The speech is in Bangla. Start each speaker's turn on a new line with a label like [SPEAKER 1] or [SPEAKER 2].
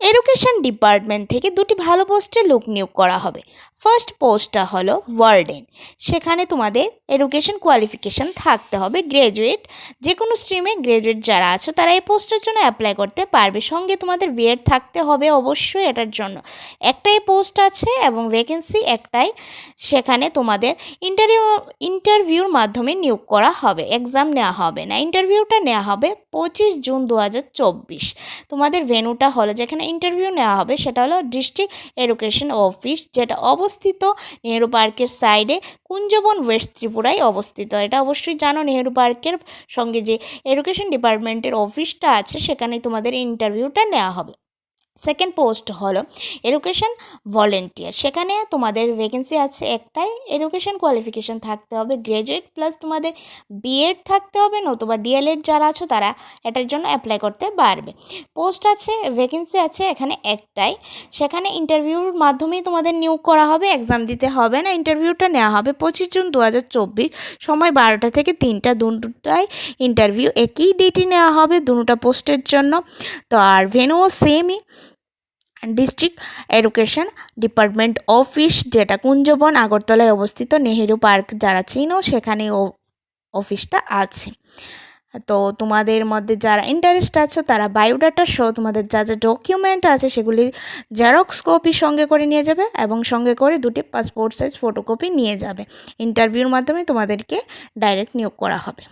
[SPEAKER 1] এডুকেশন ডিপার্টমেন্ট থেকে দুটি ভালো পোস্টে লোক নিয়োগ করা হবে। ফার্স্ট পোস্টটা হলো ওয়ার্ডেন সেখানে তোমাদের এডুকেশন কোয়ালিফিকেশান থাকতে হবে গ্র্যাজুয়েট যে কোনো স্ট্রিমে গ্র্যাজুয়েট যারা আছো, তারা এই পোস্টের জন্য অ্যাপ্লাই করতে পারবে। সঙ্গে তোমাদের বিএড থাকতে হবে অবশ্যই এটার জন্য। একটাই পোস্ট আছে এবং ভ্যাকেন্সি একটাই, সেখানে তোমাদের ইন্টারভিউ ইন্টারভিউর মাধ্যমে নিয়োগ করা হবে এক্সাম নেওয়া হবে না। ইন্টারভিউটা নেওয়া হবে পঁচিশ জুন দু হাজার চব্বিশ। তোমাদের ভেনুটা হলো যেখানে ইন্টারভিউ নেওয়া হবে, সেটা হলো ডিস্ট্রিক্ট এডুকেশন অফিস যেটা অবস্থিত, নেহেরু পার্কের সাইডে কুঞ্জবন ওয়েস্ট ত্রিপুরায় অবস্থিত। এটা অবশ্যই জানো, নেহেরু পার্কের সঙ্গে যে এডুকেশন ডিপার্টমেন্টের অফিসটা আছে সেখানে তোমাদের ইন্টারভিউটা নেওয়া হবে। সেকেন্ড পোস্ট হলো এডুকেশন ভলেন্টিয়ার সেখানে তোমাদের ভ্যাকেন্সি আছে একটাই এডুকেশন কোয়ালিফিকেশান থাকতে হবে গ্র্যাজুয়েট প্লাস তোমাদের বিএড থাকতে হবে, নতুবা ডিএলএড যারা আছো তারা এটার জন্য অ্যাপ্লাই করতে পারবে। পোস্ট আছে ভ্যাকেন্সি আছে, এখানে একটাই। সেখানে ইন্টারভিউর মাধ্যমেই তোমাদের নিয়োগ করা হবে এক্সাম দিতে হবে না ইন্টারভিউটা নেওয়া হবে পঁচিশ জুন দু হাজার চব্বিশ, সময় বারোটা থেকে তিনটা দুটায় ইন্টারভিউ একই ডেটই নেওয়া হবে, দুটা পোস্টের জন্য। তো আর ভেনুও সেমই ডিস্ট্রিক্ট এডুকেশন ডিপার্টমেন্ট অফিস যেটা কুঞ্জবন, আগরতলায় অবস্থিত নেহেরু পার্ক যারা চিনো সেখানে অফিসটা আছে। তো তোমাদের মধ্যে যারা ইন্টারেস্ট আছো, তারা বায়োডাটা সহ তোমাদের যা যা ডকুমেন্ট আছে, সেগুলির জেরক্স কপি সঙ্গে করে নিয়ে যাবে এবং সঙ্গে করে দুটি পাসপোর্ট সাইজ ফটোকপি নিয়ে যাবে। ইন্টারভিউর মাধ্যমে তোমাদেরকে ডাইরেক্ট নিয়োগ করা হবে।